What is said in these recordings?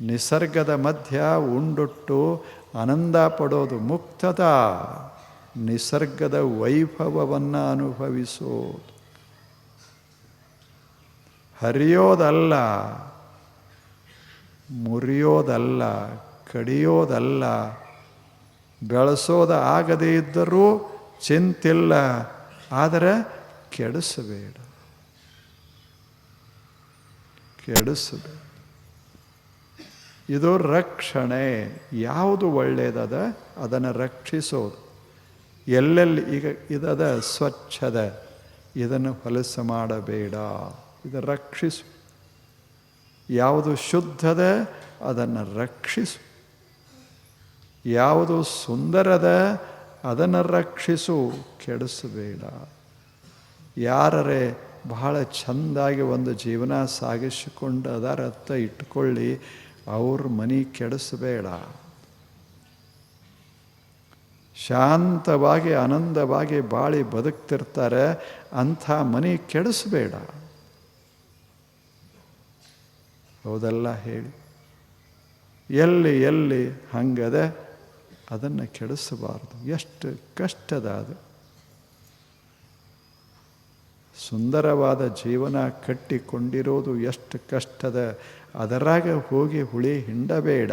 ನಿಸರ್ಗದ ಮಧ್ಯ ಉಂಡುಟ್ಟು ಆನಂದ ಪಡೋದು ಮುಕ್ತದ. ನಿಸರ್ಗದ ವೈಭವವನ್ನು ಅನುಭವಿಸೋದು. ಹರಿಯೋದಲ್ಲ, ಮುರಿಯೋದಲ್ಲ, ಕಡಿಯೋದಲ್ಲ, ಬೆಳೆಸೋದ ಆಗದೇ ಇದ್ದರೂ ಚಿಂತಿಲ್ಲ, ಆದರೆ ಕೆಡಿಸಬೇಡ. ಕೆಡಿಸಬೇಡ. ಇದು ರಕ್ಷಣೆ. ಯಾವುದು ಒಳ್ಳೆಯದದ ಅದನ್ನು ರಕ್ಷಿಸೋದು. ಎಲ್ಲೆಲ್ಲಿ ಈಗ ಇದದ ಸ್ವಚ್ಛದ ಇದನ್ನು ಹೊಲಸು ಮಾಡಬೇಡ. ಇದು ರಕ್ಷಿಸು. ಯಾವುದು ಶುದ್ಧದ, ಅದನ್ನು ರಕ್ಷಿಸು. ಯಾವುದು ಸುಂದರದ, ಅದನ್ನು ರಕ್ಷಿಸು. ಕೆಡಿಸಬೇಡ. ಯಾರರೇ ಬಹಳ ಚೆಂದಾಗಿ ಒಂದು ಜೀವನ ಸಾಗಿಸಿಕೊಂಡು ಅದರ ಅರ್ಥ ಇಟ್ಕೊಳ್ಳಿ. ಅವ್ರ ಮನೆ ಕೆಡಿಸಬೇಡ. ಶಾಂತವಾಗಿ, ಆನಂದವಾಗಿ ಬಾಳಿ ಬದುಕ್ತಿರ್ತಾರೆ, ಅಂಥ ಮನೆ ಕೆಡಿಸಬೇಡ. ಹೌದಲ್ಲ ಹೇಳಿ. ಎಲ್ಲಿ ಎಲ್ಲಿ ಹಂಗದೆ ಅದನ್ನು ಕೆಡಿಸಬಾರ್ದು. ಎಷ್ಟು ಕಷ್ಟದ ಅದು. ಸುಂದರವಾದ ಜೀವನ ಕಟ್ಟಿಕೊಂಡಿರೋದು ಎಷ್ಟು ಕಷ್ಟದ. ಅದರಾಗ ಹೋಗಿ ಹುಳಿ ಹಿಂಡಬೇಡ.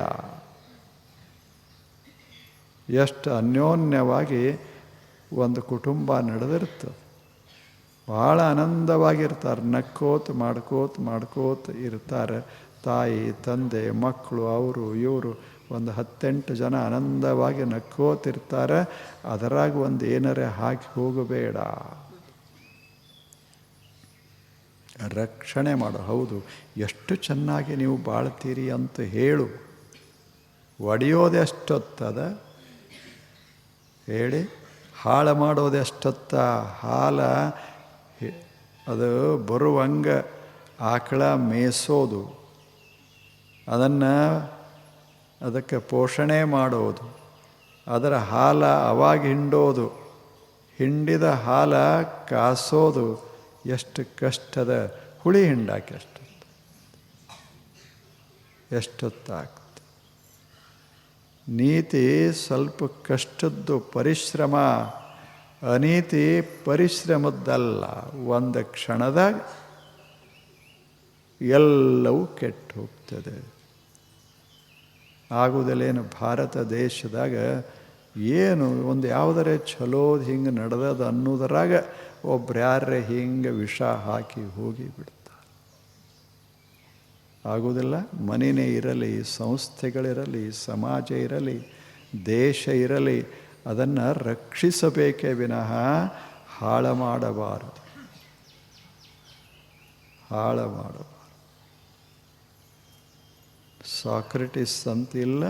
ಎಷ್ಟು ಅನ್ಯೋನ್ಯವಾಗಿ ಒಂದು ಕುಟುಂಬ ನಡೆದಿರ್ತದೆ ಭಾಳ ಆನಂದವಾಗಿರ್ತಾರೆ. ನಕ್ಕೋತ್ ಮಾಡ್ಕೋತ್ ಮಾಡ್ಕೋತ ಇರ್ತಾರೆ. ತಾಯಿ, ತಂದೆ, ಮಕ್ಕಳು, ಅವರು, ಇವರು ಒಂದು ಹತ್ತೆಂಟು ಜನ ಆನಂದವಾಗಿ ನಕ್ಕೋತಿರ್ತಾರೆ. ಅದರಾಗ ಒಂದು ಏನರೇ ಹಾಕಿ ಹೋಗಬೇಡ. ರಕ್ಷಣೆ ಮಾಡು. ಹೌದು, ಎಷ್ಟು ಚೆನ್ನಾಗಿ ನೀವು ಬಾಳ್ತೀರಿ ಅಂತ ಹೇಳು. ಒಡೆಯೋದೆಷ್ಟೊತ್ತದ ಹೇಳಿ. ಹಾಳು ಮಾಡೋದೆಷ್ಟೊತ್ತ ಹಾಲ ಅದು ಬರುವಂಗ ಆಕಳ ಮೇಯಿಸೋದು. ಅದನ್ನು ಅದಕ್ಕೆ ಪೋಷಣೆ ಮಾಡೋದು. ಅದರ ಹಾಲ ಅವಾಗ ಹಿಂಡೋದು. ಹಿಂಡಿದ ಹಾಲ ಕಾಸೋದು. ಎಷ್ಟು ಕಷ್ಟದ ಹುಳಿ ಹಿಂಡಾಕಿ ಎಷ್ಟೊತ್ತು ಎಷ್ಟೊತ್ತಾಗ್ತದೆ ನೀತಿ ಸ್ವಲ್ಪ ಕಷ್ಟದ್ದು ಪರಿಶ್ರಮ, ಅನೀತಿ ಪರಿಶ್ರಮದ್ದಲ್ಲ. ಒಂದು ಕ್ಷಣದಾಗ ಎಲ್ಲವೂ ಕೆಟ್ಟು ಹೋಗ್ತದೆ. ಆಗುವುದಲ್ಲೇನು ಭಾರತ ದೇಶದಾಗ ಏನು ಒಂದು ಯಾವುದರೇ ಚಲೋದು ಹಿಂಗೆ ನಡೆದದ ಅನ್ನೋದರಾಗ ಒಬ್ರು ಯಾರ ಹಿಂಗೆ ವಿಷ ಹಾಕಿ ಹೋಗಿ ಬಿಡ್ತಾರೆ ಆಗುವುದಿಲ್ಲ ಮನೆಯೇ ಇರಲಿ, ಸಂಸ್ಥೆಗಳಿರಲಿ, ಸಮಾಜ ಇರಲಿ, ದೇಶ ಇರಲಿ, ಅದನ್ನು ರಕ್ಷಿಸಬೇಕೇ ವಿನಃ ಹಾಳು ಮಾಡಬಾರದು ಹಾಳು ಮಾಡಬಾರದು ಸಾಕ್ರೆಟಿಸ್ ಅಂತಿಲ್ಲ,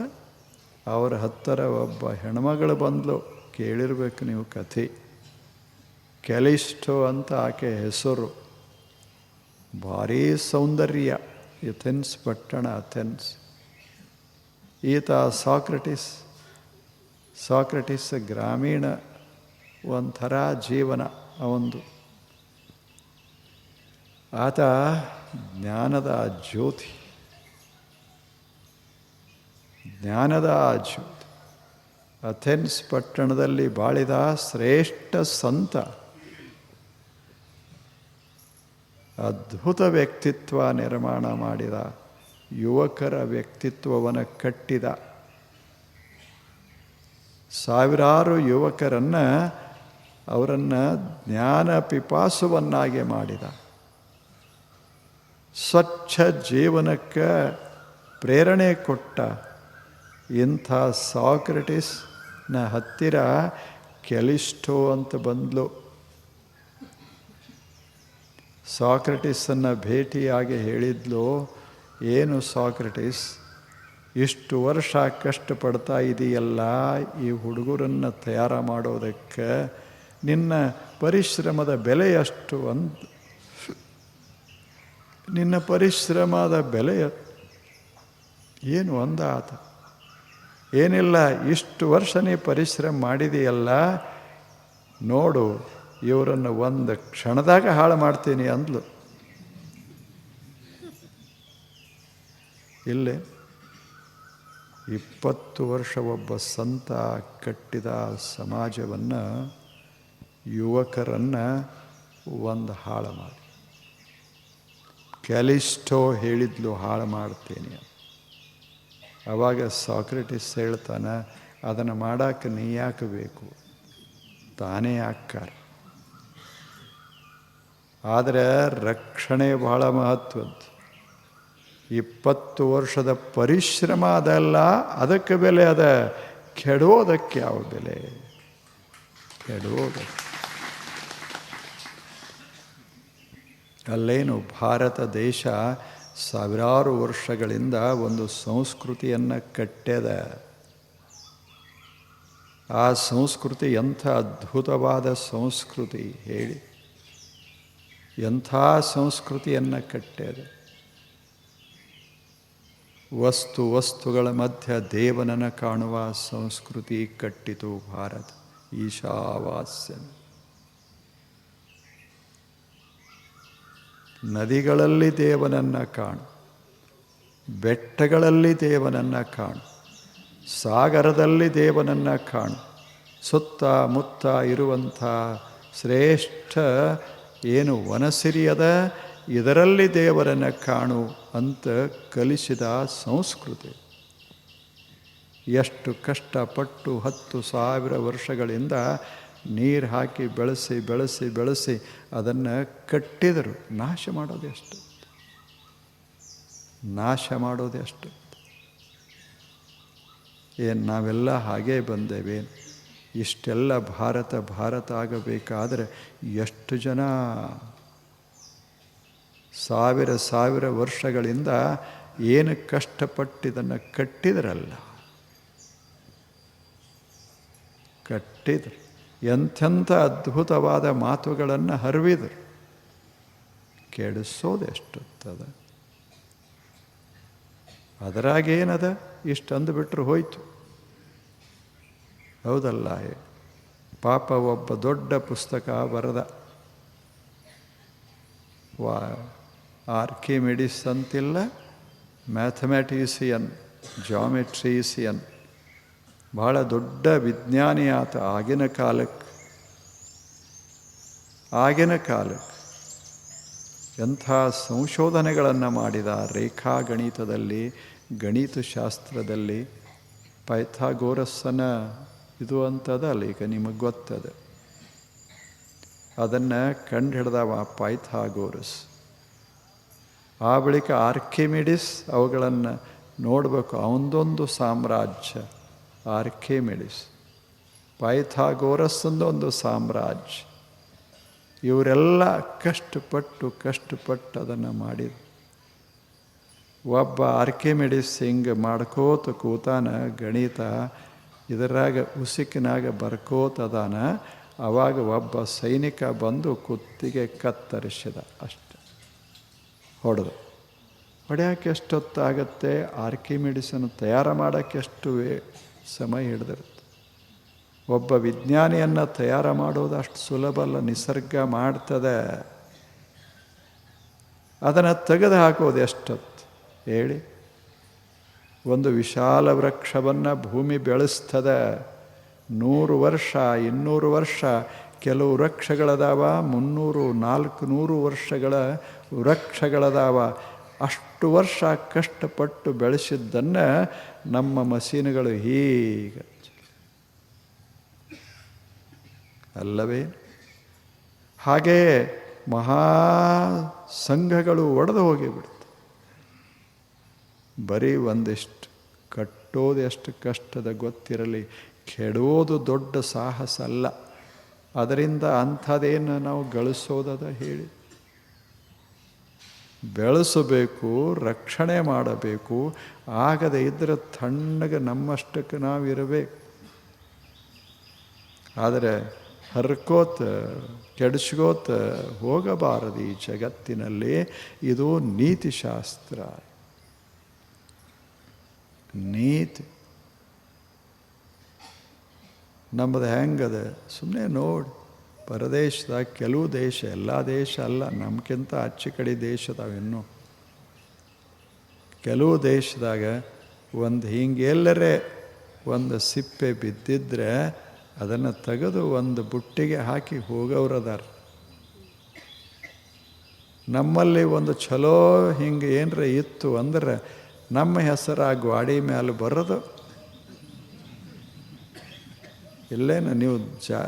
ಅವರ ಹತ್ತಿರ ಒಬ್ಬ ಹೆಣ್ಮಗಳು ಬಂದಲು. ಕೇಳಿರ್ಬೇಕು ನೀವು ಕಥೆ. ಕೆಲಿಸ್ಟೋ ಅಂತ ಆಕೆ ಹೆಸರು. ಭಾರೀ ಸೌಂದರ್ಯ, ಅಥೆನ್ಸ್ ಪಟ್ಟಣ ಅಥೆನ್ಸ್. ಈತ ಸಾಕ್ರೆಟಿಸ್ ಸಾಕ್ರೆಟಿಸ್ ಗ್ರಾಮೀಣ ಒಂಥರ ಜೀವನ ಅವಂದು. ಆತ ಜ್ಞಾನದ ಜ್ಯೋತಿ. ಜ್ಞಾನದ ಜ್ಯೋತಿ. ಅಥೆನ್ಸ್ ಪಟ್ಟಣದಲ್ಲಿ ಬಾಳಿದ ಶ್ರೇಷ್ಠ ಸಂತ. ಅದ್ಭುತ ವ್ಯಕ್ತಿತ್ವ ನಿರ್ಮಾಣ ಮಾಡಿದ, ಯುವಕರ ವ್ಯಕ್ತಿತ್ವವನ್ನು ಕಟ್ಟಿದ. ಸಾವಿರಾರು ಯುವಕರನ್ನು ಅವರನ್ನು ಜ್ಞಾನ ಪಿಪಾಸುವನ್ನಾಗಿ ಮಾಡಿದ. ಸ್ವಚ್ಛ ಜೀವನಕ್ಕೆ ಪ್ರೇರಣೆ ಕೊಟ್ಟ ಇಂಥ ಸಾಕ್ರೆಟಿಸ್ನ ಹತ್ತಿರ ಕೆಲಿಸ್ಟೋ ಅಂತ ಬಂದ್ಲು. ಸಾಕ್ರೆಟಿಸನ್ನು ಭೇಟಿಯಾಗಿ ಹೇಳಿದ್ಲು ಏನು ಸಾಕ್ರೆಟಿಸ್? ಇಷ್ಟು ವರ್ಷ ಕಷ್ಟಪಡ್ತಾ ಇದೆಯಲ್ಲ, ಈ ಹುಡುಗರನ್ನು ತಯಾರು ಮಾಡೋದಕ್ಕೆ ನಿನ್ನ ಪರಿಶ್ರಮದ ಬೆಲೆ ಎಷ್ಟು ಅಂತ ನಿನ್ನ ಪರಿಶ್ರಮದ ಬೆಲೆ ಏನು ಅಂದ ಆತ? ಏನಿಲ್ಲ, ಇಷ್ಟು ವರ್ಷ ನೀ ಪರಿಶ್ರಮ ಮಾಡಿದೆಯಲ್ಲ, ನೋಡು. ಇವರನ್ನು ಒಂದು ಕ್ಷಣದಾಗ ಹಾಳು ಮಾಡ್ತೀನಿ ಅಂದ್ಲು. ಇಲ್ಲಿ ಇಪ್ಪತ್ತು ವರ್ಷ ಒಬ್ಬ ಸಂತ ಕಟ್ಟಿದ ಸಮಾಜವನ್ನು ಯುವಕರನ್ನು ಒಂದು ಹಾಳು ಮಾಡಿ. ಕ್ಯಾಲಿಸ್ಟೋ ಹೇಳಿದ್ಲು ಹಾಳು ಮಾಡ್ತೇನೆ ಆವಾಗ ಸಾಕ್ರೆಟಿಸ್ ಹೇಳ್ತಾನೆ, ಅದನ್ನು ಮಾಡೋಕ್ಕೆ ನೀ ಯಾಕೆ ಬೇಕು? ತಾನೇ ಆಕ್ಕಾರ ಆದರೆ ರಕ್ಷಣೆ ಬಹಳ ಮಹತ್ವದ್ದು. ಇಪ್ಪತ್ತು ವರ್ಷದ ಪರಿಶ್ರಮ ಅದಲ್ಲ, ಅದಕ್ಕೆ ಬೆಲೆ ಅದ. ಕೆಡೋದಕ್ಕೆ ಯಾವ ಬೆಲೆ? ಕೆಡೋದಕ್ಕೆ. ಅಲ್ಲೇನು ಭಾರತ ದೇಶ ಸಾವಿರಾರು ವರ್ಷಗಳಿಂದ ಒಂದು ಸಂಸ್ಕೃತಿಯನ್ನು ಕಟ್ಟೆದ. ಆ ಸಂಸ್ಕೃತಿ ಎಂಥ ಅದ್ಭುತವಾದ ಸಂಸ್ಕೃತಿ ಹೇಳಿ. ಎಂಥ ಸಂಸ್ಕೃತಿಯನ್ನು ಕಟ್ಟಿದೆ. ವಸ್ತು ವಸ್ತುಗಳ ಮಧ್ಯ ದೇವನನ್ನು ಕಾಣುವ ಸಂಸ್ಕೃತಿ ಕಟ್ಟಿತು ಭಾರತ. ಈಶಾವಾಸ್ಯ. ನದಿಗಳಲ್ಲಿ ದೇವನನ್ನು ಕಾಣು. ಬೆಟ್ಟಗಳಲ್ಲಿ ದೇವನನ್ನು ಕಾಣು. ಸಾಗರದಲ್ಲಿ ದೇವನನ್ನು ಕಾಣು. ಸುತ್ತ ಮುತ್ತ ಇರುವಂಥ ಶ್ರೇಷ್ಠ ಏನು ವನಸಿರಿಯದ, ಇದರಲ್ಲಿ ದೇವರನ್ನು ಕಾಣು ಅಂತ ಕಲಿಸಿದ ಸಂಸ್ಕೃತಿ. ಎಷ್ಟು ಕಷ್ಟಪಟ್ಟು ಹತ್ತು ಸಾವಿರ ವರ್ಷಗಳಿಂದ ನೀರು ಹಾಕಿ ಬೆಳೆಸಿ ಬೆಳೆಸಿ ಬೆಳೆಸಿ ಅದನ್ನು ಕಟ್ಟಿದರು. ನಾಶ ಮಾಡೋದು ಎಷ್ಟು ನಾಶ ಮಾಡೋದು ಎಷ್ಟು ಏನು ನಾವೆಲ್ಲ ಹಾಗೇ ಬಂದೇವೆ? ಇಷ್ಟೆಲ್ಲ ಭಾರತ ಭಾರತ ಆಗಬೇಕಾದರೆ ಎಷ್ಟು ಜನ ಸಾವಿರ ಸಾವಿರ ವರ್ಷಗಳಿಂದ ಏನು ಕಷ್ಟಪಟ್ಟಿದ್ದನ್ನು ಕಟ್ಟಿದ್ರಲ್ಲ? ಕಟ್ಟಿದ್ರು. ಎಂಥೆಂಥ ಅದ್ಭುತವಾದ ಮಾತುಗಳನ್ನು ಹರಿವಿದ್ರು. ಕೆಡಿಸೋದು ಎಷ್ಟೊತ್ತದ? ಅದರಾಗೇನದ? ಇಷ್ಟು ಅಂದುಬಿಟ್ರೆ ಹೋಯ್ತು. ಹೌದಲ್ಲ? ಪಾಪ ಒಬ್ಬ ದೊಡ್ಡ ಪುಸ್ತಕ ಬರೆದ. ವಾ, ಆರ್ಕಿಮಿಡಿಸ್ ಅಂತಿಲ್ಲ ಮ್ಯಾಥಮೆಟಿಸಿಯನ್ ಜಾಮೆಟ್ರೀಸಿಯನ್ ಭಾಳ ದೊಡ್ಡ ವಿಜ್ಞಾನಿ ಆತ ಆಗಿನ ಕಾಲಕ್ಕೆ ಆಗಿನ ಕಾಲಕ್ಕೆ ಎಂಥ ಸಂಶೋಧನೆಗಳನ್ನು ಮಾಡಿದ ರೇಖಾ ಗಣಿತದಲ್ಲಿ ಗಣಿತಶಾಸ್ತ್ರದಲ್ಲಿ, ಪೈಥಾಗೋರಸ್ಸನ ಇದು ಅಂತದಲ್ಲ ಈಗ ನಿಮಗೆ ಗೊತ್ತದೆ. ಅದನ್ನು ಕಂಡು ಹಿಡ್ದವ ಪೈಥಾಗೋರಸ್. ಆ ಬಳಿಕ ಆರ್ಕಿಮಿಡಿಸ್ ಅವುಗಳನ್ನು ನೋಡಬೇಕು. ಅವನದೊಂದು ಸಾಮ್ರಾಜ್ಯ, ಆರ್ಕಿಮಿಡಿಸ್. ಪೈಥಾಗೋರಸ್ಸಂದೊಂದು ಸಾಮ್ರಾಜ್ಯ. ಇವರೆಲ್ಲ ಕಷ್ಟಪಟ್ಟು ಕಷ್ಟಪಟ್ಟು ಅದನ್ನು ಮಾಡಿದ್ರು. ಒಬ್ಬ ಆರ್ಕಿಮಿಡಿಸ್ ಹಿಂಗೆ ಮಾಡ್ಕೋತ ಕೂತಾನ ಗಣಿತ ಇದರಾಗ ಉಸುಕಿನಾಗ ಬರ್ಕೋತದಾನ ಆವಾಗ ಒಬ್ಬ ಸೈನಿಕ ಬಂದು ಕುತ್ತಿಗೆ ಕತ್ತರಿಸಿದ. ಅಷ್ಟೆ. ಹೊಡೆದು. ಹೊಡೆಯೋಕೆ ಎಷ್ಟೊತ್ತಾಗತ್ತೆ? ಆರ್ಕಿಮಿಡಿಸನ್ನು ತಯಾರು ಮಾಡೋಕ್ಕೆ ಎಷ್ಟು ಸಮಯ ಹಿಡಿದಿರುತ್ತೆ. ಒಬ್ಬ ವಿಜ್ಞಾನಿಯನ್ನು ತಯಾರು ಮಾಡೋದು ಅಷ್ಟು ಸುಲಭ ಅಲ್ಲ, ನಿಸರ್ಗ ಮಾಡ್ತದೆ. ಅದನ್ನು ತೆಗೆದು ಹಾಕೋದು ಎಷ್ಟೊತ್ತು? ಹೇಳಿ. ಒಂದು ವಿಶಾಲ ವೃಕ್ಷವನ್ನು ಭೂಮಿ ಬೆಳೆಸ್ತದೆ. ನೂರು ವರ್ಷ, ಇನ್ನೂರು ವರ್ಷ, ಕೆಲವು ವೃಕ್ಷಗಳದಾವ, ಮುನ್ನೂರು, ನಾಲ್ಕು ನೂರು ವರ್ಷಗಳ ವೃಕ್ಷಗಳದಾವ. ಅಷ್ಟು ವರ್ಷ ಕಷ್ಟಪಟ್ಟು ಬೆಳೆಸಿದ್ದನ್ನು ನಮ್ಮ ಮಸೀನುಗಳು ಹೀಗೆ ಅಲ್ಲವೇ? ಹಾಗೆಯೇ ಮಹಾ ಸಂಘಗಳು ಒಡೆದು ಹೋಗಿಬಿಡ್ತು. ಬರೀ ಒಂದಿಷ್ಟು, ಕಟ್ಟೋದು ಎಷ್ಟು ಕಷ್ಟದ ಗೊತ್ತಿರಲಿ, ಕೆಡೋದು ದೊಡ್ಡ ಸಾಹಸ ಅಲ್ಲ. ಅದರಿಂದ ಅಂಥದ್ದೇನು ನಾವು ಗಳಿಸೋದದ ಹೇಳಿ. ಬೆಳೆಸಬೇಕು, ರಕ್ಷಣೆ ಮಾಡಬೇಕು, ಆಗದೆ ಇದ್ದರೆ ತಣ್ಣಗೆ ನಮ್ಮಷ್ಟಕ್ಕೆ ನಾವು ಇರಬೇಕು. ಆದರೆ ಹರ್ಕೋತ, ಕೆಡಿಸ್ಕೋತ ಹೋಗಬಾರದು ಈ ಜಗತ್ತಿನಲ್ಲಿ. ಇದು ನೀತಿಶಾಸ್ತ್ರ. ನೀತಿ. ನಮ್ಮದು ಹೆಂಗದ? ಸುಮ್ಮನೆ ನೋಡಿ. ಪರದೇಶದಾಗ ಕೆಲವು ದೇಶ, ಎಲ್ಲ ದೇಶ ಅಲ್ಲ ನಮ್ಗಿಂತ ಅಚ್ಚು ಕಡೆ ದೇಶ ಅದಾವ ಇನ್ನೂ. ಕೆಲವು ದೇಶದಾಗ ಒಂದು ಹಿಂಗೆ ಹಿಂಗೆಲ್ಲರೇ ಒಂದು ಸಿಪ್ಪೆ ಬಿದ್ದಿದ್ರೆ ಅದನ್ನು ತೆಗೆದು ಒಂದು ಬುಟ್ಟಿಗೆ ಹಾಕಿ ಹೋಗೋರದಾರ ನಮ್ಮಲ್ಲಿ ಒಂದು ಚಲೋ ಹಿಂಗೆ ಏನರ ಇತ್ತು ಅಂದ್ರೆ ನಮ್ಮ ಹೆಸರು ಆ ಗ್ವಾಡಿ ಮೇಲೆ ಬರೋದು. ಇಲ್ಲೇನು ನೀವು ಜಾ,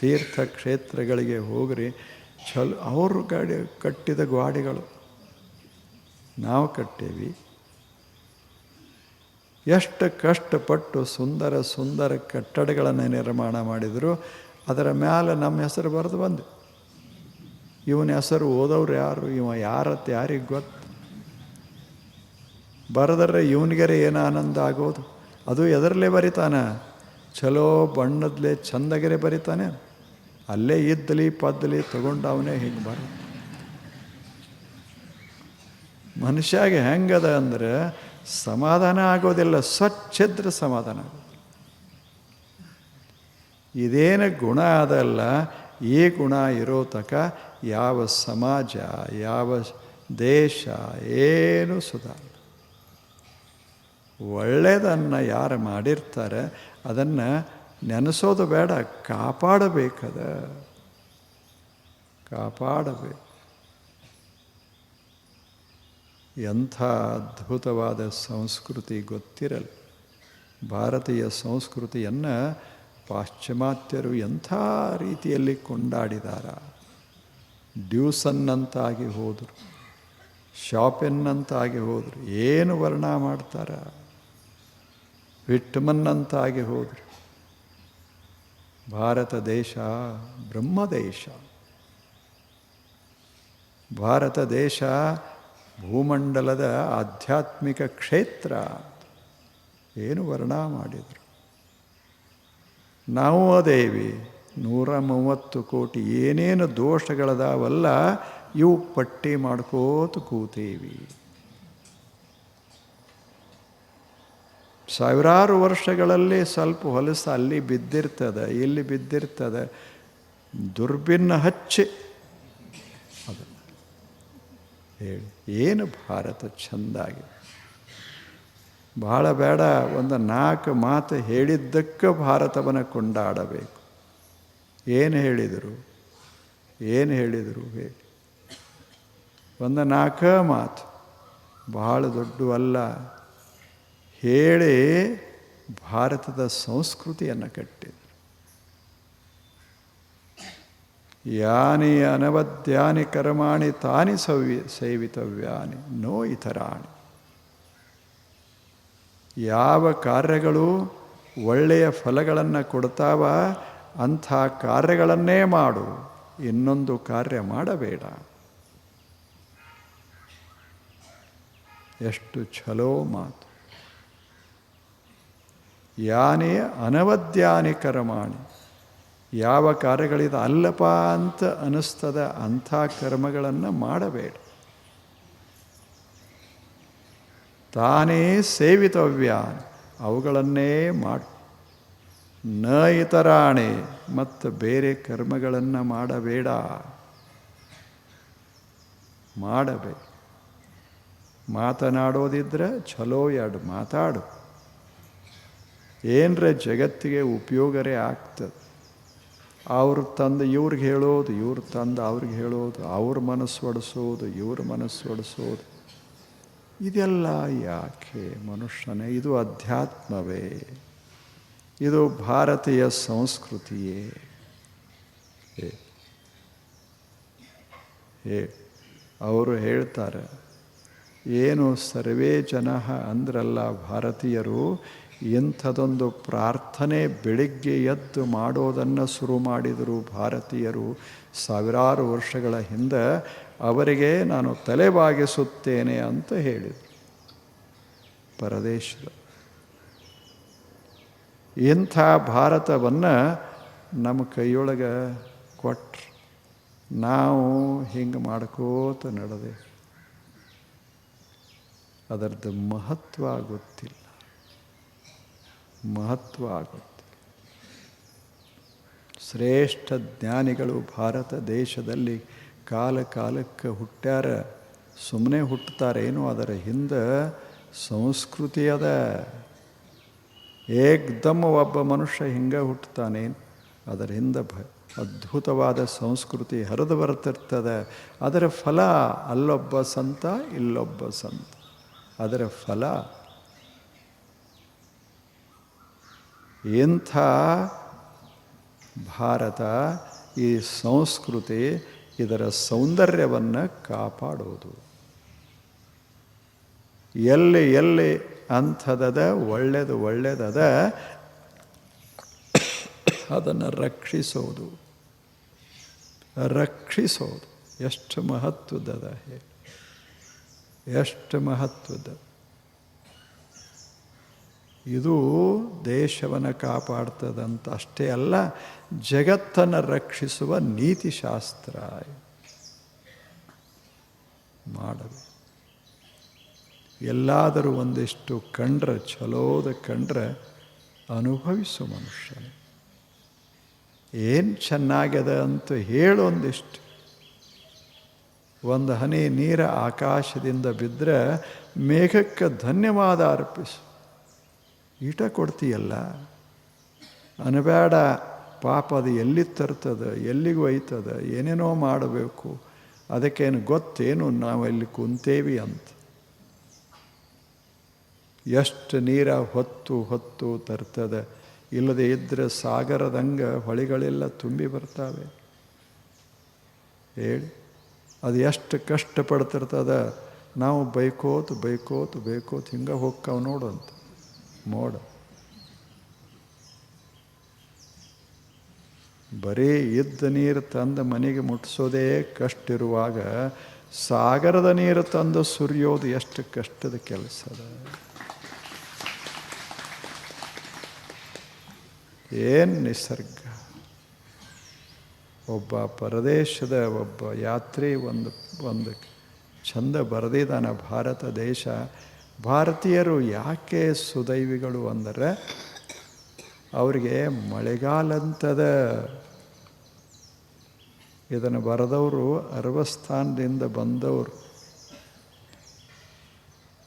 ತೀರ್ಥ ಕ್ಷೇತ್ರಗಳಿಗೆ ಹೋಗ್ರಿ, ಚಲೋ, ಅವರು ಗಾಡಿ ಕಟ್ಟಿದ ಗ್ವಾಡಿಗಳು ನಾವು ಕಟ್ಟೇವಿ. ಎಷ್ಟು ಕಷ್ಟಪಟ್ಟು ಸುಂದರ ಸುಂದರ ಕಟ್ಟಡಗಳನ್ನು ನಿರ್ಮಾಣ ಮಾಡಿದರು, ಅದರ ಮೇಲೆ ನಮ್ಮ ಹೆಸರು ಬರೆದು ಬಂದು ಇವನ ಹೆಸರು ಓದೋರು ಯಾರು, ಇವ ಯಾರತ್ತು ಯಾರಿಗೆ ಗೊತ್ತು? ಬರೆದರೆ ಇವನಿಗರೆ ಏನು ಆನಂದ ಆಗೋದು? ಅದು ಎದರಲ್ಲೇ ಬರಿತಾನೆ? ಚಲೋ ಬಣ್ಣದಲ್ಲೇ ಚಂದಗೆರೆ ಬರಿತಾನೆ? ಅಲ್ಲೇ ಇದ್ದಲಿ ಪದ್ದಲಿ ತಗೊಂಡವನೇ ಹಿಂಗೆ ಬರ ಮನುಷ್ಯಾಗೆ ಹೆಂಗದ ಅಂದರೆ ಸಮಾಧಾನ ಆಗೋದಿಲ್ಲ, ಸ್ವಚ್ಛದ್ರ ಸಮಾಧಾನ ಇದೇನು ಗುಣ ಅದಲ್ಲ ಈ ಗುಣ ಇರೋ ತಕ ಯಾವ ಸಮಾಜ, ಯಾವ ದೇಶ, ಏನು ಸುಧಾರ. ಒಳ್ಳೆಯದನ್ನು ಯಾರು ಮಾಡಿರ್ತಾರೆ, ಅದನ್ನು ನೆನೆಸೋದು ಬೇಡ, ಕಾಪಾಡಬೇಕದ. ಕಾಪಾಡಬೇಕು. ಎಂಥ ಅದ್ಭುತವಾದ ಸಂಸ್ಕೃತಿ ಗೊತ್ತಿರಲ್ಲ. ಭಾರತೀಯ ಸಂಸ್ಕೃತಿಯನ್ನು ಪಾಶ್ಚಿಮಾತ್ಯರು ಎಂಥ ರೀತಿಯಲ್ಲಿ ಕೊಂಡಾಡಿದಾರ. ಡ್ಯೂಸನ್ನಂತಾಗಿ ಹೋದರು, ಶಾಪೆನ್ನಂತಾಗಿ ಹೋದರು, ಏನು ವರ್ಣ ಮಾಡ್ತಾರ? ವಿಟ್ಮನ್ನಂತಾಗಿ ಹೋದರು. ಭಾರತ ದೇಶ ಬ್ರಹ್ಮದೇಶ ಭಾರತ ದೇಶ ಭೂಮಂಡಲದ ಆಧ್ಯಾತ್ಮಿಕ ಕ್ಷೇತ್ರ. ಏನು ವರ್ಣ ಮಾಡಿದರು. ನಾವು ಅದೇವಿ, ನೂರ ಮೂವತ್ತು ಕೋಟಿ ಏನೇನು ದೋಷಗಳದಾವಲ್ಲ, ಇವು ಪಟ್ಟಿ ಮಾಡ್ಕೋತ ಕೂತೀವಿ. ಸಾವಿರಾರು ವರ್ಷಗಳಲ್ಲಿ ಸ್ವಲ್ಪ ಹೊಲಸು ಅಲ್ಲಿ ಬಿದ್ದಿರ್ತದೆ, ಇಲ್ಲಿ ಬಿದ್ದಿರ್ತದೆ. ದುರ್ಬಿನ್ನ ಹಚ್ಚಿ. ಅದು. ಹೇಳಿ, ಏನು ಭಾರತ ಚೆಂದಾಗಿ ಬಹಳ ಬೇಡ, ಒಂದು ನಾಲ್ಕು ಮಾತು ಹೇಳಿದ್ದಕ್ಕೆ ಭಾರತವನ್ನು ಕೊಂಡಾಡಬೇಕು. ಏನು ಹೇಳಿದರು? ಏನು ಹೇಳಿದರು? ಹೇಳಿ. ಒಂದು ನಾಲ್ಕು ಮಾತು. ಬಹಳ ದೊಡ್ಡವಲ್ಲ. ಹೇಳಿ ಭಾರತದ ಸಂಸ್ಕೃತಿಯನ್ನು ಕಟ್ಟಿದರು. ಯಾನಿ ಅನವದ್ಯಾನಿ ಕರ್ಮಾಣಿ ತಾನಿ ಸವ್ಯ ಸೇವಿತವ್ಯಾನಿ ನೋ ಇತರಾಣಿ. ಯಾವ ಕಾರ್ಯಗಳು ಒಳ್ಳೆಯ ಫಲಗಳನ್ನು ಕೊಡ್ತಾವ ಅಂಥ ಕಾರ್ಯಗಳನ್ನೇ ಮಾಡು. ಇನ್ನೊಂದು ಕಾರ್ಯ ಮಾಡಬೇಡ. ಎಷ್ಟು ಛಲೋ ಮಾತು. ಯಾನೇ ಅನವದ್ಯಾನಿ ಕರ್ಮಾಣಿ. ಯಾವ ಕಾರ್ಯಗಳಿದ ಅಲ್ಲಪ್ಪ ಅಂತ ಅನಿಸ್ತದ ಅಂಥ ಕರ್ಮಗಳನ್ನು ಮಾಡಬೇಡ. ತಾನೇ ಸೇವಿತವ್ಯ ಅವುಗಳನ್ನೇ ಮಾಡು, ನ ಇತರಾಣೆ ಮತ್ತು ಬೇರೆ ಕರ್ಮಗಳನ್ನು ಮಾಡಬೇಡ. ಮಾಡಬೇಕು ಮಾತನಾಡೋದಿದ್ರೆ ಚಲೋ ಎರಡು ಮಾತಾಡು. ಏನರ ಜಗತ್ತಿಗೆ ಉಪಯೋಗರೇ ಆಗ್ತದೆ. ಅವ್ರು ತಂದು ಇವ್ರಿಗೆ ಹೇಳೋದು, ಇವ್ರು ತಂದು ಅವ್ರಿಗೆ ಹೇಳೋದು, ಅವ್ರ ಮನಸ್ಸು ಒಡಿಸೋದು, ಇವ್ರ ಮನಸ್ಸು ಒಡಿಸೋದು. ಇದೆಲ್ಲ ಯಾಕೆ ಮನುಷ್ಯನೇ? ಇದು ಅಧ್ಯಾತ್ಮವೇ. ಇದು ಭಾರತೀಯ ಸಂಸ್ಕೃತಿಯೇ. ಏ ಅವರು ಹೇಳ್ತಾರೆ, ಏನು ಸರ್ವೇ ಜನ ಅಂದ್ರಲ್ಲ ಭಾರತೀಯರು ಇಂಥದೊಂದು ಪ್ರಾರ್ಥನೆ ಬೆಳಿಗ್ಗೆ ಎದ್ದು ಮಾಡೋದನ್ನು ಶುರು ಮಾಡಿದರು ಭಾರತೀಯರು ಸಾವಿರಾರು ವರ್ಷಗಳ ಹಿಂದೆ, ಅವರಿಗೆ ನಾನು ತಲೆಬಾಗಿಸುತ್ತೇನೆ ಅಂತ ಹೇಳಿದರು. ಪರದೇಶದ ಇಂಥ ಭಾರತವನ್ನು ನಮ್ಮ ಕೈಯೊಳಗೆ ಕೊಟ್ರು. ನಾವು ಹಿಂಗೆ ಮಾಡ್ಕೋತ ನಡೆದೆ. ಅದರದ್ದು ಮಹತ್ವ ಗೊತ್ತಿಲ್ಲ. ಮಹತ್ವ ಆಗುತ್ತೆ ಶ್ರೇಷ್ಠ ಜ್ಞಾನಿಗಳು ಭಾರತ ದೇಶದಲ್ಲಿ ಕಾಲ ಕಾಲಕ್ಕೆ ಹುಟ್ಟ್ಯಾರ ಸುಮ್ಮನೆ ಹುಟ್ಟುತ್ತಾರೇನು ಅದರ ಹಿಂದೆ ಸಂಸ್ಕೃತಿ ಅದ. ಏಕ್ದಮ್ ಒಬ್ಬ ಮನುಷ್ಯ ಹಿಂಗೆ ಹುಟ್ಟುತ್ತಾನೆ ಅದರ ಹಿಂದೆ ಭ, ಅದ್ಭುತವಾದ ಸಂಸ್ಕೃತಿ ಹರಿದು ಬರ್ತಿರ್ತದೆ ಅದರ ಫಲ ಅಲ್ಲೊಬ್ಬ ಸಂತ, ಇಲ್ಲೊಬ್ಬ ಸಂತ. ಅದರ ಫಲ ಇಂಥ ಭಾರತ ಈ ಸಂಸ್ಕೃತಿ ಇದರ ಸೌಂದರ್ಯವನ್ನು ಕಾಪಾಡೋದು. ಎಲ್ಲಿ ಎಲ್ಲಿ ಅಂಥದದ ಒಳ್ಳೆಯದು ಒಳ್ಳೆಯದದ ಅದನ್ನು ರಕ್ಷಿಸೋದು. ರಕ್ಷಿಸೋದು. ಎಷ್ಟು ಮಹತ್ವದದ ಎಷ್ಟು ಮಹತ್ವದ ಇದು ದೇಶವನ್ನು ಕಾಪಾಡ್ತದಂತ ಅಷ್ಟೇ ಅಲ್ಲ, ಜಗತ್ತನ್ನು ರಕ್ಷಿಸುವ ನೀತಿಶಾಸ್ತ್ರ ಮಾಡಬೇಕು. ಎಲ್ಲಾದರೂ ಒಂದಿಷ್ಟು ಕಂಡ್ರೆ ಚಲೋದ ಕಂಡ್ರೆ ಅನುಭವಿಸು ಮನುಷ್ಯ ಏನು ಚೆನ್ನಾಗ್ಯದ ಅಂತ ಹೇಳು ಒಂದಿಷ್ಟು ಒಂದು ಹನಿ ನೀರ ಆಕಾಶದಿಂದ ಬಿದ್ದರೆ ಮೇಘಕ್ಕೆ ಧನ್ಯವಾದ ಅರ್ಪಿಸು. ಈಟ ಕೊಡ್ತೀಯಲ್ಲ? ಅನಬೇಡ ಪಾಪ ಅದು ಎಲ್ಲಿ ತರ್ತದೆ? ಎಲ್ಲಿಗೆ ಒಯ್ತದ? ಏನೇನೋ ಮಾಡಬೇಕು. ಅದಕ್ಕೇನು ಗೊತ್ತೇನು? ನಾವು ಇಲ್ಲಿ ಕುಂತೇವಿ ಅಂತ. ಎಷ್ಟು ನೀರ ಹೊತ್ತು ಹೊತ್ತು ತರ್ತದೆ? ಇಲ್ಲದೆ ಇದ್ದರೆ ಸಾಗರದಂಗೆ ಹೊಳಿಗಳೆಲ್ಲ ತುಂಬಿ ಬರ್ತಾವೆ. ಹೇಳಿ. ಅದು ಎಷ್ಟು ಕಷ್ಟಪಡ್ತಿರ್ತದ? ನಾವು ಬೈಕೋತು ಬೈಕೋತು ಬೈಕೋತು ಹಿಂಗೆ ಹೋಗ್ತಾವೆ ನೋಡು ಅಂತ. ಮೋಡ. ಬರೀ ಇದ್ದ ನೀರು ತಂದು ಮನೆಗೆ ಮುಟ್ಟಿಸೋದೇ ಕಷ್ಟ ಇರುವಾಗ ಸಾಗರದ ನೀರು ತಂದು ಸುರಿಯೋದು ಎಷ್ಟು ಕಷ್ಟದ ಕೆಲಸ ಅದ. ಏನು ನಿಸರ್ಗ. ಒಬ್ಬ ಪರದೇಶದ ಒಬ್ಬ ಯಾತ್ರಿ ಒಂದು ಒಂದು ಚಂದ ಬರೆದಿದ್ದಾನೆ, ಭಾರತ ದೇಶ. ಭಾರತೀಯರು ಯಾಕೆ ಸುದೈವಿಗಳು ಅಂದರೆ ಅವರಿಗೆ ಮಳೆಗಾಲಂತದ ಇದನ್ನು ಬರೆದವರು ಅರವಸ್ಥಾನದಿಂದ ಬಂದವರು.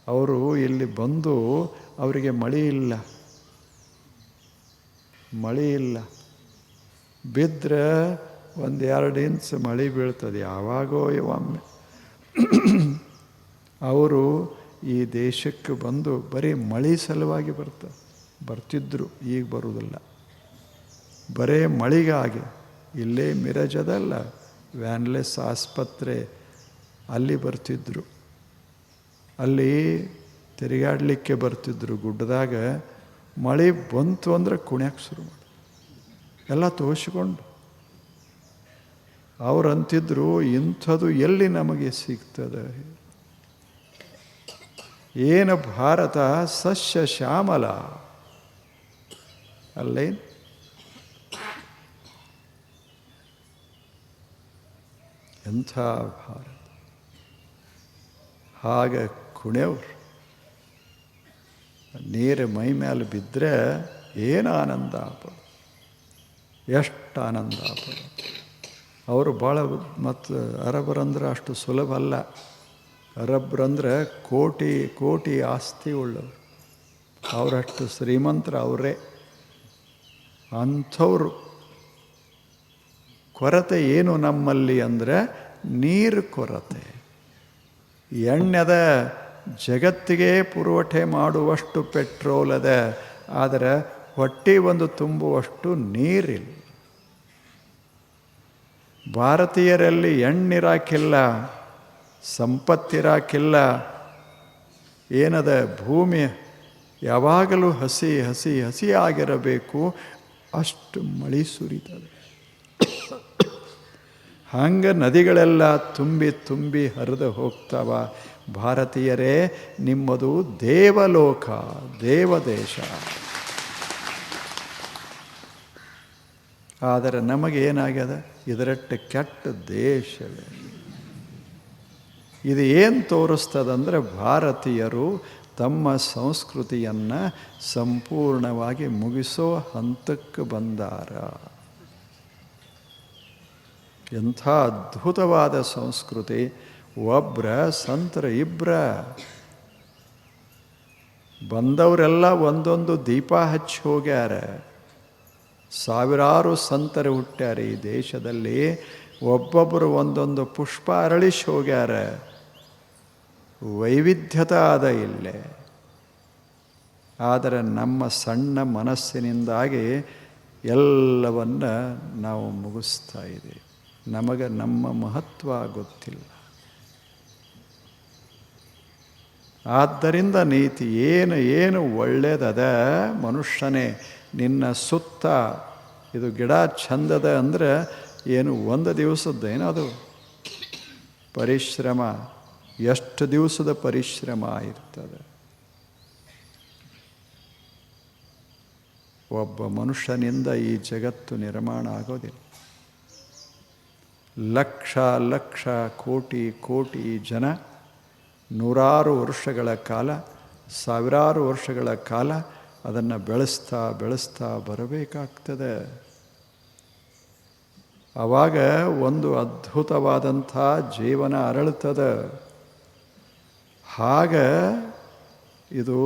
ಅವರು ಇಲ್ಲಿ ಬಂದು ಅವರಿಗೆ ಮಳೆ ಇಲ್ಲ. ಮಳೆ ಇಲ್ಲ. ಬಿದ್ದರೆ ಒಂದು ಎರಡು ಇಂಚ್ ಮಳೆ ಬೀಳ್ತದೆ. ಯಾವಾಗೋ ಒಮ್ಮೆ. ಅವರು ಈ ದೇಶಕ್ಕೆ ಬಂದು ಬರೀ ಮಳೆ ಸಲುವಾಗಿ ಬರ್ತ, ಬರ್ತಿದ್ರು, ಈಗ ಬರುವುದಿಲ್ಲ. ಬರೇ ಮಳೆಗಾಗಿ, ಇಲ್ಲೇ ಮಿರಜದಲ್ಲ, ವ್ಯಾನ್ಲೆಸ್ ಆಸ್ಪತ್ರೆ, ಅಲ್ಲಿ ಬರ್ತಿದ್ರು. ಅಲ್ಲಿ ತಿರುಗಾಡಲಿಕ್ಕೆ ಬರ್ತಿದ್ರು, ಗುಡ್ಡದಾಗ ಮಳೆ ಬಂತು ಅಂದ್ರೆ ಕುಣಿಯಕ್ಕೆ ಶುರು ಮಾಡಿ. ಎಲ್ಲ ತೋರಿಸ್ಕೊಂಡು ಅವ್ರು ಅಂತಿದ್ರು ಇಂಥದ್ದು ಎಲ್ಲಿ ನಮಗೆ ಸಿಗ್ತದೆ? ಏನು ಭಾರತ ಸಸ್ಯ ಶ್ಯಾಮಲ? ಅಲ್ಲೇ? ಎಂಥ ಭಾರತ? ಹಾಗೆ ಕುಣೆಯವ್ರು ನೀರು ಮೈ ಮೇಲೆ ಬಿದ್ದರೆ ಏನು ಆನಂದ ಆಪದು ಎಷ್ಟು ಆನಂದ ಆಪದು ಅವರು ಭಾಳ ಮತ್ತು ಅರಬರಂದ್ರೆ ಅಷ್ಟು ಸುಲಭ ಅಲ್ಲ. ಅರಬ್ರಂದ್ರೆ ಕೋಟಿ ಕೋಟಿ ಆಸ್ತಿ ಉಳ್ಳವರು. ಅವರಷ್ಟು ಶ್ರೀಮಂತರ ಅವರೇ ಅಂಥವ್ರು. ಕೊರತೆ ಏನು ನಮ್ಮಲ್ಲಿ ಅಂದರೆ ನೀರು ಕೊರತೆ. ಎಣ್ಣೆದ ಜಗತ್ತಿಗೆ ಪುರವಠೆ ಮಾಡುವಷ್ಟು ಪೆಟ್ರೋಲ್ ಅದ, ಆದರೆ ಹೊಟ್ಟೆ ಒಂದು ತುಂಬುವಷ್ಟು ನೀರಿಲ್ಲ. ಭಾರತೀಯರಲ್ಲಿ ಎಣ್ಣಿರಾಕಿಲ್ಲ. ಸಂಪತ್ತಿರಾಕಿಲ್ಲ ಏನದ ಭೂಮಿ ಯಾವಾಗಲೂ ಹಸಿ ಹಸಿ ಹಸಿ ಆಗಿರಬೇಕು, ಅಷ್ಟು ಮಳೆ ಸುರಿತದೆ. ಹಂಗೆ ನದಿಗಳೆಲ್ಲ ತುಂಬಿ ತುಂಬಿ ಹರಿದು ಹೋಗ್ತಾವ. ಭಾರತೀಯರೇ, ನಿಮ್ಮದು ದೇವಲೋಕ, ದೇವದೇಶ. ಆದರೆ ನಮಗೇನಾಗ್ಯದ? ಇದರಟ್ಟು ಕೆಟ್ಟ ದೇಶವೇ. ಇದು ಏನು ತೋರಿಸ್ತದಂದ್ರೆ ಭಾರತೀಯರು ತಮ್ಮ ಸಂಸ್ಕೃತಿಯನ್ನು ಸಂಪೂರ್ಣವಾಗಿ ಮುಗಿಸೋ ಹಂತಕ್ಕೆ ಬಂದಾರ. ಎಂಥ ಅದ್ಭುತವಾದ ಸಂಸ್ಕೃತಿ. ಒಬ್ರ, ಸಂತರ ಇಬ್ಬರ ಬಂದವರೆಲ್ಲ ಒಂದೊಂದು ದೀಪ ಹಚ್ಚಿ ಹೋಗ್ಯಾರ. ಸಾವಿರಾರು ಸಂತರು ಹುಟ್ಟ್ಯಾರ ಈ ದೇಶದಲ್ಲಿ. ಒಬ್ಬೊಬ್ಬರು ಒಂದೊಂದು ಪುಷ್ಪ ಅರಳಿಸಿ ಹೋಗ್ಯಾರ. ವೈವಿಧ್ಯತೆ ಆದ ಇಲ್ಲೇ. ಆದರೆ ನಮ್ಮ ಸಣ್ಣ ಮನಸ್ಸಿನಿಂದಾಗಿ ಎಲ್ಲವನ್ನ ನಾವು ಮುಗಿಸ್ತಾ ಇದ್ದೀವಿ. ನಮಗೆ ನಮ್ಮ ಮಹತ್ವ ಗೊತ್ತಿಲ್ಲ. ಆದ್ದರಿಂದ ನೀತಿ ಏನು ಏನು ಒಳ್ಳೆಯದದ ಮನುಷ್ಯನೇ, ನಿನ್ನ ಸುತ್ತ ಇದು ಗಿಡ ಚಂದದ ಅಂದರೆ ಏನು ಒಂದು ದಿವಸದ್ದೇನು ಅದು. ಪರಿಶ್ರಮ. ಎಷ್ಟು ದಿವಸದ ಪರಿಶ್ರಮ ಇರ್ತದೆ? ಒಬ್ಬ ಮನುಷ್ಯನಿಂದ ಈ ಜಗತ್ತು ನಿರ್ಮಾಣ ಆಗೋದಿಲ್ಲ. ಲಕ್ಷ ಲಕ್ಷ, ಕೋಟಿ ಕೋಟಿ ಜನ ನೂರಾರು ವರ್ಷಗಳ ಕಾಲ, ಸಾವಿರಾರು ವರ್ಷಗಳ ಕಾಲ ಅದನ್ನು ಬೆಳೆಸ್ತಾ ಬೆಳೆಸ್ತಾ ಬರಬೇಕಾಗ್ತದೆ. ಆವಾಗ ಒಂದು ಅದ್ಭುತವಾದಂಥ ಜೀವನ ಅರಳುತ್ತದೆ. ಹಾಗ ಇದು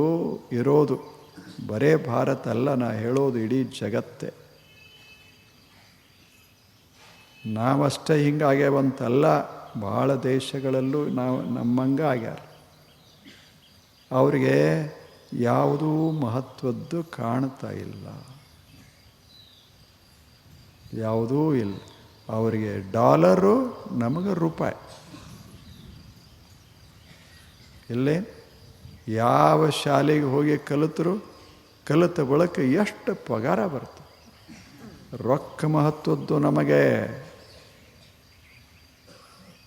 ಇರೋದು. ಬರೇ ಭಾರತ ಅಲ್ಲ, ನಾ ಹೇಳೋದು ಇಡೀ ಜಗತ್ತೇ. ನಾವಷ್ಟೇ ಹಿಂಗಾಗ್ಯಾವಂತಲ್ಲ ಭಾಳ ದೇಶಗಳಲ್ಲೂ ನಾವು ನಮ್ಮಂಗೆ ಆಗ್ಯಾರ. ಅವರಿಗೆ ಯಾವುದೂ ಮಹತ್ವದ್ದು ಕಾಣ್ತಾ ಇಲ್ಲ. ಯಾವುದೂ ಇಲ್ಲ. ಅವರಿಗೆ ಡಾಲರು ನಮಗೆ ರೂಪಾಯಿ. ಇಲ್ಲೇ ಯಾವ ಶಾಲೆಗೆ ಹೋಗಿ ಕಲಿತರು, ಕಲಿತ ಬಳಕ ಎಷ್ಟು ಪಗಾರ ಬರ್ತದೆ ರೊಕ್ಕ ಮಹತ್ವದ್ದು ನಮಗೆ.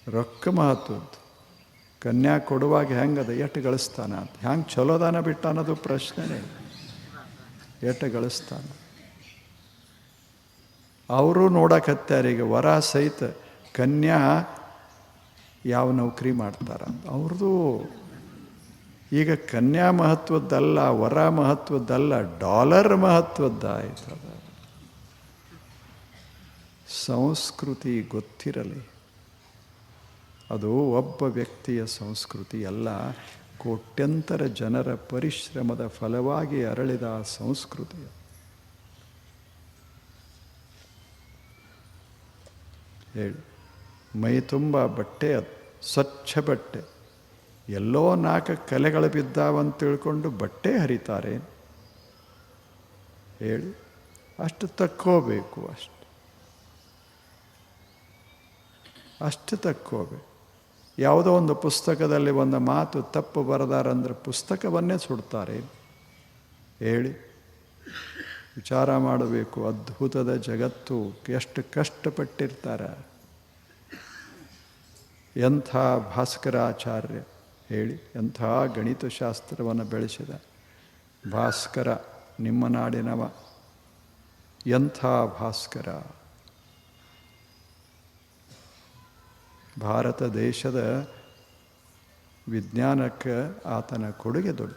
ರೊಕ್ಕ ಮಹತ್ವದ್ದು. ಕನ್ಯಾ ಕೊಡುವಾಗ ಹೆಂಗದ ಎಷ್ಟು ಗಳಿಸ್ತಾನ ಅಂತ. ಹೆಂಗೆ ಚಲೋದಾನ ಬಿಟ್ಟ ಅನ್ನೋದು ಪ್ರಶ್ನೆನೇ ಎಷ್ಟು ಗಳಿಸ್ತಾನ? ಅವರು ನೋಡಕತ್ತಾರೆ ಈಗ. ವರ ಸಹಿತ ಕನ್ಯಾ ಯಾವ ನೌಕರಿ ಮಾಡ್ತಾರ ಅವ್ರದ್ದು ಈಗ ಕನ್ಯಾ ಮಹತ್ವದ್ದಲ್ಲ, ವರ ಮಹತ್ವದ್ದಲ್ಲ, ಡಾಲರ್ ಮಹತ್ವದ್ದಾಯ್ತದ ಸಂಸ್ಕೃತಿ ಗೊತ್ತಿರಲಿ. ಅದು ಒಬ್ಬ ವ್ಯಕ್ತಿಯ ಸಂಸ್ಕೃತಿ ಅಲ್ಲ. ಕೋಟ್ಯಂತರ ಜನರ ಪರಿಶ್ರಮದ ಫಲವಾಗಿ ಅರಳಿದ ಸಂಸ್ಕೃತಿ. ಹೇಳಿ. ಮೈ ತುಂಬ ಬಟ್ಟೆ, ಅದು ಸ್ವಚ್ಛ ಬಟ್ಟೆ. ಎಲ್ಲೋ ನಾಲ್ಕು ಕಲೆಗಳು ಬಿದ್ದಾವಂತ ತಿಳ್ಕೊಂಡು ಬಟ್ಟೆ ಹರಿತಾರೆ. ಹೇಳಿ, ಅಷ್ಟು ತಕ್ಕೋಬೇಕು ಅಷ್ಟು. ಅಷ್ಟು ತಕ್ಕೋಬೇಕು. ಯಾವುದೋ ಒಂದು ಪುಸ್ತಕದಲ್ಲಿ ಒಂದು ಮಾತು ತಪ್ಪು ಬರದಾರಂದ್ರೆ ಪುಸ್ತಕವನ್ನೇ ಸುಡ್ತಾರೆ. ಹೇಳಿ, ವಿಚಾರ ಮಾಡಬೇಕು, ಅದ್ಭುತದ ಜಗತ್ತು ಎಷ್ಟು ಕಷ್ಟಪಟ್ಟಿರ್ತಾರೆ. ಎಂಥ ಭಾಸ್ಕರಾಚಾರ್ಯ. ಹೇಳಿ ಎಂಥ ಗಣಿತಶಾಸ್ತ್ರವನ್ನು ಬೆಳೆಸಿದ. ಭಾಸ್ಕರ, ನಿಮ್ಮ ನಾಡಿನವ. ಎಂಥ ಭಾಸ್ಕರ. ಭಾರತ ದೇಶದ ವಿಜ್ಞಾನಕ್ಕೆ ಆತನ ಕೊಡುಗೆ ದೊಡ್ಡ.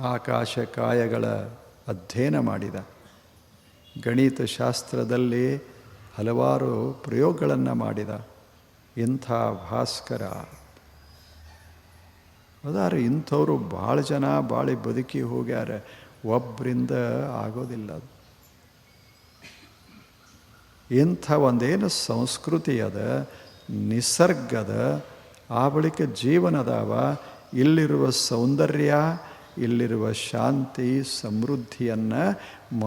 ಆಕಾಶ ಕಾಯಗಳ ಅಧ್ಯಯನ ಮಾಡಿದ. ಗಣಿತಶಾಸ್ತ್ರದಲ್ಲಿ ಹಲವಾರು ಪ್ರಯೋಗಗಳನ್ನು ಮಾಡಿದ. ಇಂಥ ಭಾಸ್ಕರ. ಅದಾರೆ ಇಂಥವರು ಭಾಳ ಜನ ಭಾಳ ಬದುಕಿ ಹೋಗ್ಯಾರ ಒಬ್ಬರಿಂದ ಆಗೋದಿಲ್ಲ ಅದು. ಇಂಥ ಒಂದೇನು ಸಂಸ್ಕೃತಿ ಅದ ನಿಸರ್ಗದ ಆ ಬಳಿಕ ಜೀವನದವ ಇಲ್ಲಿರುವ ಸೌಂದರ್ಯ, ಇಲ್ಲಿರುವ ಶಾಂತಿ, ಸಮೃದ್ಧಿಯನ್ನು ಮನು